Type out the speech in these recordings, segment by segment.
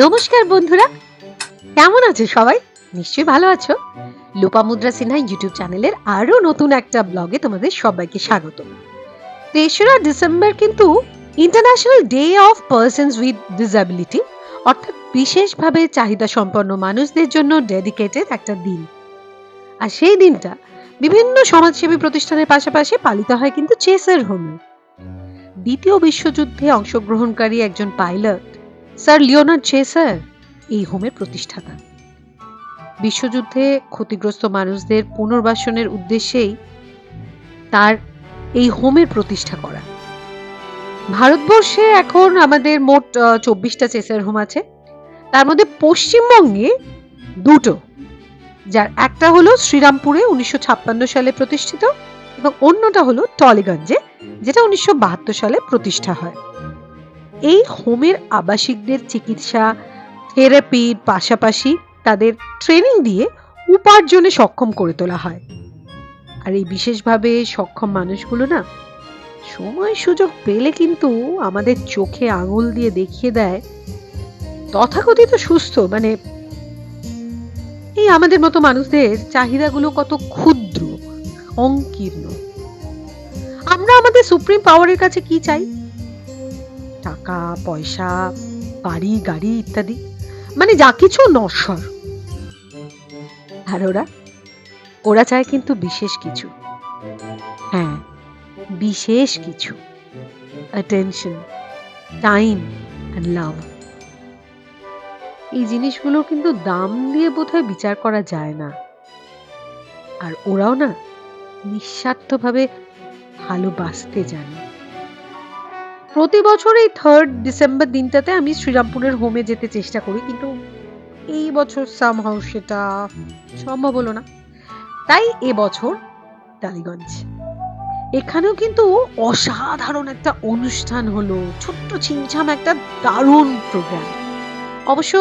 নমস্কার বন্ধুরা। কেমন আছো সবাই? নিশ্চয়ই ভালো আছো। লোপামুদ্রা সিনহা ইউটিউব চ্যানেলের আরও নতুন একটা ব্লগে তোমাদের সবাইকে স্বাগত। তেসরা ডিসেম্বর কিন্তু international day of persons with disability অর্থাৎ বিশেষভাবে চাহিদা সম্পন্ন মানুষদের জন্য ডেডিকেটেড একটা দিন। আর সেই দিনটা বিভিন্ন সমাজসেবী প্রতিষ্ঠানের পাশাপাশি পালিত হয় কিন্তু চেসের হোমে দ্বিতীয় বিশ্বযুদ্ধে অংশগ্রহণকারী একজন পাইলট স্যার লিওনার্ড চেসার এই হোমের প্রতিষ্ঠাতা। বিশ্বযুদ্ধে ক্ষতিগ্রস্ত মানুষদের পুনর্বাসনের উদ্দেশ্যেই তার এই হোমের প্রতিষ্ঠা করা। ভারতবর্ষে এখন আমাদের মোট চব্বিশটা চেসার হোম আছে। তার মধ্যে পশ্চিমবঙ্গে দুটো, যার একটা হলো শ্রীরামপুরে উনিশশো ছাপ্পান্ন সালে প্রতিষ্ঠিত এবং অন্যটা হলো টলিগঞ্জে, যেটা উনিশশো বাহাত্তর সালে প্রতিষ্ঠা হয়। এই হোমের আবাসিকদের চিকিৎসা থেরাপির পাশাপাশি তাদের ট্রেনিং দিয়ে উপার্জনে সক্ষম করে তোলা হয়। আর এই বিশেষভাবে সক্ষম মানুষগুলো না, সময় সুযোগ পেলে কিন্তু আমাদের চোখে আঙুল দিয়ে দেখিয়ে দেয়, তথাকথিত সুস্থ মানে এই আমাদের মতো মানুষদের চাহিদাগুলো কত ক্ষুদ্র, সংকীর্ণ। আমরা আমাদের সুপ্রিম পাওয়ারের কাছে কি চাই? টাকা, পয়সা, বাড়ি, গাড়ি ইত্যাদি। মানে যা কিছু নশ্বর। আর ওরা ওরা চায় কিন্তু বিশেষ কিছু। হ্যাঁ বিশেষ কিছু। অ্যাটেনশন টাইম লাভ এই জিনিসগুলো কিন্তু দাম দিয়ে বোধহয় বিচার করা যায় না। আর ওরাও না, নিঃস্বার্থভাবে ভালোবাসতে জানে। প্রতি বছর এই থার্ড ডিসেম্বর দিনটাতে আমি শ্রীরামপুরের হোমে যেতে চেষ্টা করি, কিন্তু এই বছর সামহাউ সেটা সম্ভব হলো না। তাই এবছর টালিগঞ্জ। এখানেও কিন্তু অসাধারণ একটা অনুষ্ঠান হলো, ছোট্ট ছিমছাম একটা দারুণ প্রোগ্রাম অবশ্য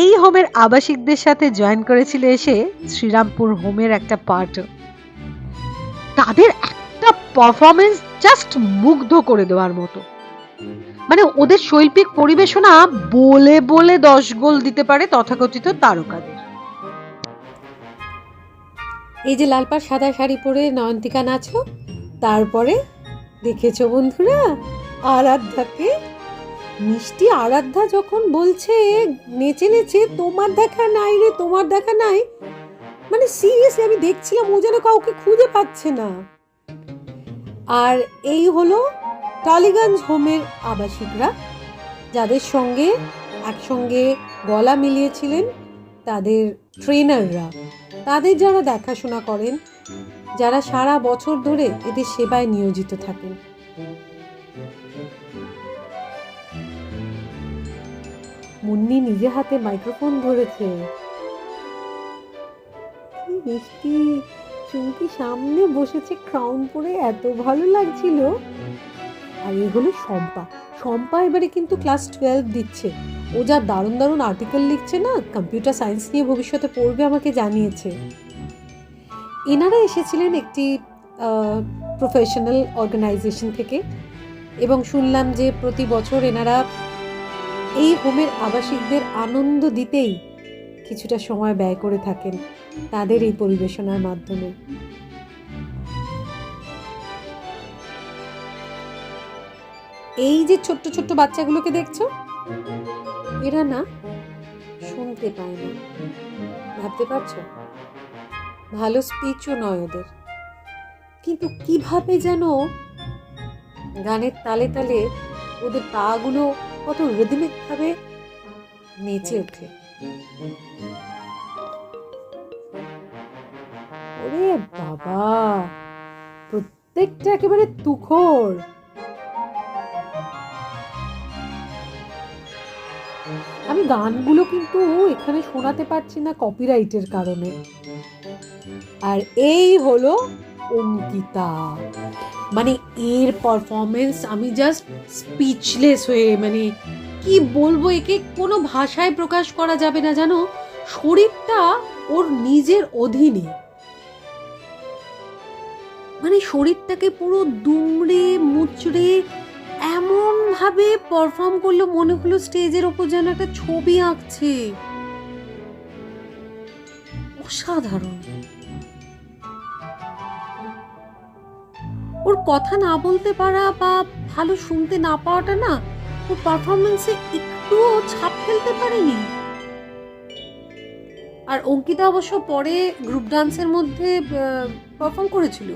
এই হোমের আবাসিকদের সাথে জয়েন করেছিল এসে শ্রীরামপুর হোমের একটা পার্ট তাদের একটা পারফরমেন্স জাস্ট মুগ্ধ করে দেওয়ার মতো। মানে ওদের শৈল্পিক পরিবেশনা বলে বলে দশ গোল দিতে পারে তথাকথিত তারকাদের। এই যে লাল পাড় সাদা শাড়ি পরে নয়ন্তিকা নাচলো, তারপরে দেখেছ বন্ধুরা, আরাধ্যাকে? মিষ্টি আরাধ্যা যখন বলছে, নেচে নেচে তোমার দেখা নাই রে, তোমার দেখা নাই। মানে সিরিয়াসলি আমি দেখছিলাম, ও যেন কাউকে খুঁজে পাচ্ছে না। আর এই হলো টালিগঞ্জ হোমের আবাসিকরা। যাদের সঙ্গে একসঙ্গে গলা মিলিয়েছিলেন তাদের ট্রেনাররা। তাদের যারা দেখাশোনা করেন, যারা সারা বছর ধরে এদের সেবায় নিয়োজিত থাকেন। মুন্নি নিজে হাতে মাইক্রোফোন ধরেছে। মিষ্টি। চুমকি সামনে বসেছে ক্রাউন পরে, এত ভালো লাগছিল। আর এই হলো শম্পা। শম্পা এবারে কিন্তু ক্লাস টুয়েলভ দিচ্ছে। ও যা দারুণ দারুণ আর্টিকেল লিখছে না কম্পিউটার সায়েন্স নিয়ে ভবিষ্যতে পড়বে আমাকে জানিয়েছে। এনারা এসেছিলেন একটি প্রফেশনাল অর্গানাইজেশন থেকে। এবং শুনলাম যে প্রতি বছর এনারা এই হোমের আবাসিকদের আনন্দ দিতেই কিছুটা সময় ব্যয় করে থাকেন। তাদের এই পরিবেশনার মাধ্যমে। এই যে ছোট্ট ছোট্ট বাচ্চাগুলোকে দেখছ, এরা না শুনতে পায় না। ভাবতে পারছ? ভালো স্পিচও নয় ওদের। কিন্তু কীভাবে যেন গানের তালে তালে ওদের পাগুলো কত রিদমিক ভাবে নেচে ওঠে। ওরে বাবা, প্রত্যেকটা একেবারে তুখর আমি গানগুলো কিন্তু এখানে শোনাতে পারছি না কপিরাইটের কারণে। আর এই হলো অঙ্কিতা। মানে এর পারফরমেন্স আমি জাস্ট স্পিচলেস হয়ে মানে কি বলব, একে কোনো ভাষায় প্রকাশ করা যাবে না, জানো? শরীরটা ওর নিজের অধীনে। মানে শরীরটাকে পুরো দুমড়ে মুচড়ে এমন ভাবে পারফর্ম করল মনে হলো স্টেজের ওপর যেন একটা ছবি আঁকছে। অসাধারণ। ওর কথা না বলতে পারা বা ভালো শুনতে না পাওয়াটা না, ওর পারফরমেন্সে একটুও ছাপ ফেলতে পারেনি। আর অঙ্কিতা অবশ্য পরে গ্রুপ ডান্সের মধ্যে পারফর্ম করেছিল।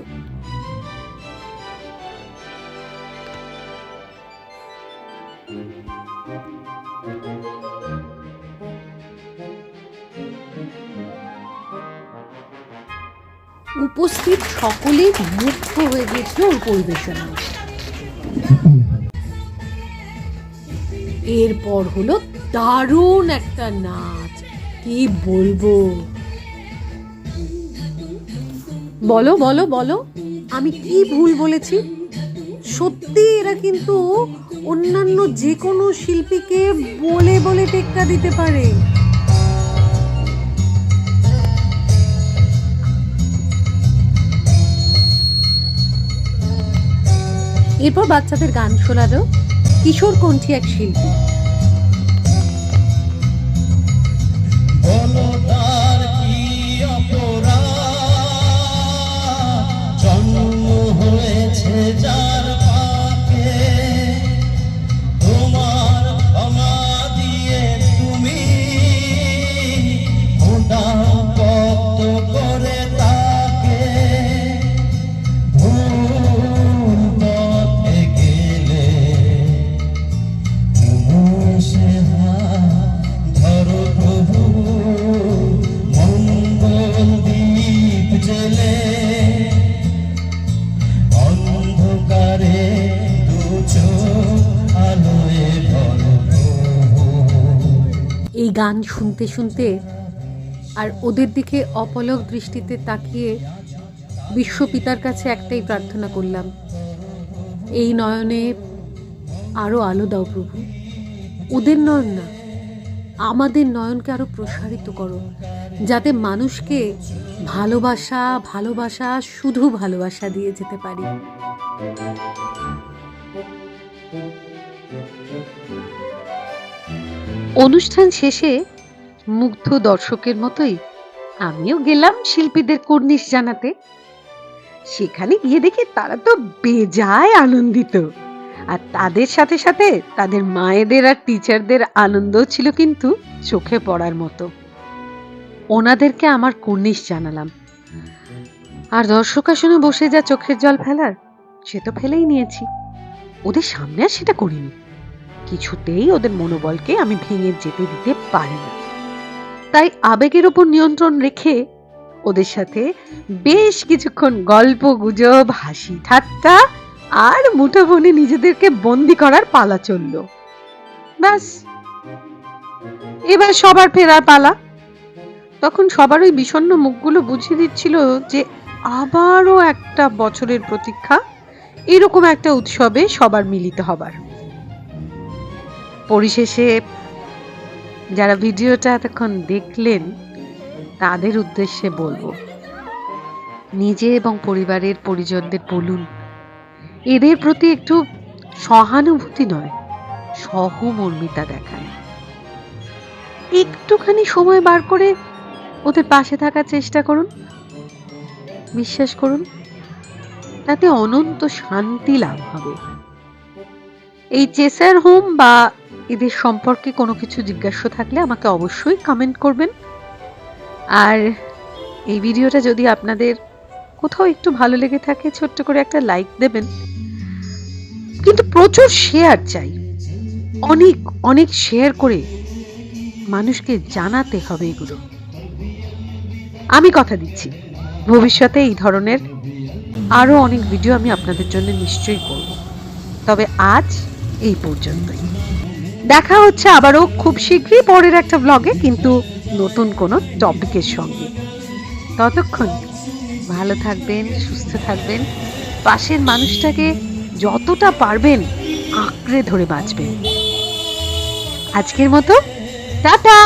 উপস্থিত সকলেই মুগ্ধ হয়ে গিয়েছিল ওর পরিবেশনায় এরপর হলো দারুণ একটা নাচ। কি বলব? বলো বলো বলো, আমি কি ভুল বলেছি? সত্যি এরা কিন্তু অন্যান্য যে কোনো শিল্পীকে বলে বলে টেক্কা দিতে পারে। এরপর বাচ্চাদের গান শোনালো কিশোর কণ্ঠী এক শিল্পী। জন্ম হয়েছে যার গান শুনতে শুনতে আর ওদের দিকে অপলক দৃষ্টিতে তাকিয়ে বিশ্বপিতার কাছে একটাই প্রার্থনা করলাম, এই নয়নে আরও আলো দাও প্রভু। ওদের নয়ন না, আমাদের নয়নকে আরও প্রসারিত করো, যাতে মানুষকে ভালোবাসা ভালোবাসা, শুধু ভালোবাসা দিয়ে যেতে পারি। অনুষ্ঠান শেষে মুগ্ধ দর্শকের মতোই আমিও গেলাম শিল্পীদের কর্নিশ জানাতে। সেখানে গিয়ে দেখি তারা তো বেজায় আনন্দিত। আর তাদের সাথে সাথে তাদের মায়েদের আর টিচারদের আনন্দ ছিল কিন্তু চোখে পড়ার মতো। ওনাদেরকে আমার কর্নিশ জানালাম। আর দর্শক আসনে বসে যা চোখের জল ফেলার, সে তো ফেলেই নিয়েছি। ওদের সামনে আর সেটা করিনি। কিছুতেই ওদের মনোবলকে আমি ভেঙে যেতে দিতে পারি না। তাই আবেগের ওপর নিয়ন্ত্রণ রেখে ওদের সাথে বেশ কিছুক্ষণ গল্প, গুজব, হাসি, ঠাট্টা আর মুঠোফোনে নিজেদেরকে বন্দি করার পালা চলল। ব্যাস। এবার সবার ফেরার পালা। তখন সবার ওই বিষণ্ণ মুখগুলো বুঝিয়ে দিচ্ছিল যে আবারও একটা বছরের প্রতীক্ষা, এরকম একটা উৎসবে সবার মিলিত হবার। পরিশেষে যারা ভিডিওটা এতক্ষণ দেখলেন, তাদের উদ্দেশ্যে বলব, নিজে এবং পরিবারের পরিজনদের বলুন, এদের প্রতি একটু সহানুভূতি নয়, সহমর্মিতা দেখায় একটুখানি সময় বার করে ওদের পাশে থাকার চেষ্টা করুন, বিশ্বাস করুন, তাতে অনন্ত শান্তি লাভ হবে। এই চেসার হোম বা এদের সম্পর্কে কোনো কিছু জিজ্ঞাসা থাকলে আমাকে অবশ্যই কমেন্ট করবেন। আর এই ভিডিওটা যদি আপনাদের কোথাও একটু ভালো লেগে থাকে, ছোট্ট করে একটা লাইক দেবেন। কিন্তু প্রচুর শেয়ার চাই। অনেক অনেক শেয়ার করে মানুষকে জানাতে হবে এগুলো। আমি কথা দিচ্ছি। ভবিষ্যতে এই ধরনের আরও অনেক ভিডিও আমি আপনাদের জন্য নিশ্চয়ই করব। তবে আজ এই পর্যন্তই। দেখা হচ্ছে আবারও খুব শীঘ্রই পরের একটা ব্লগে কিন্তু নতুন কোনো টপিকের সঙ্গে। ততক্ষণ ভালো থাকবেন, সুস্থ থাকবেন, পাশের মানুষটাকে যতটা পারবেন আঁকড়ে ধরে বাঁচবেন। আজকের মতো, টাটা!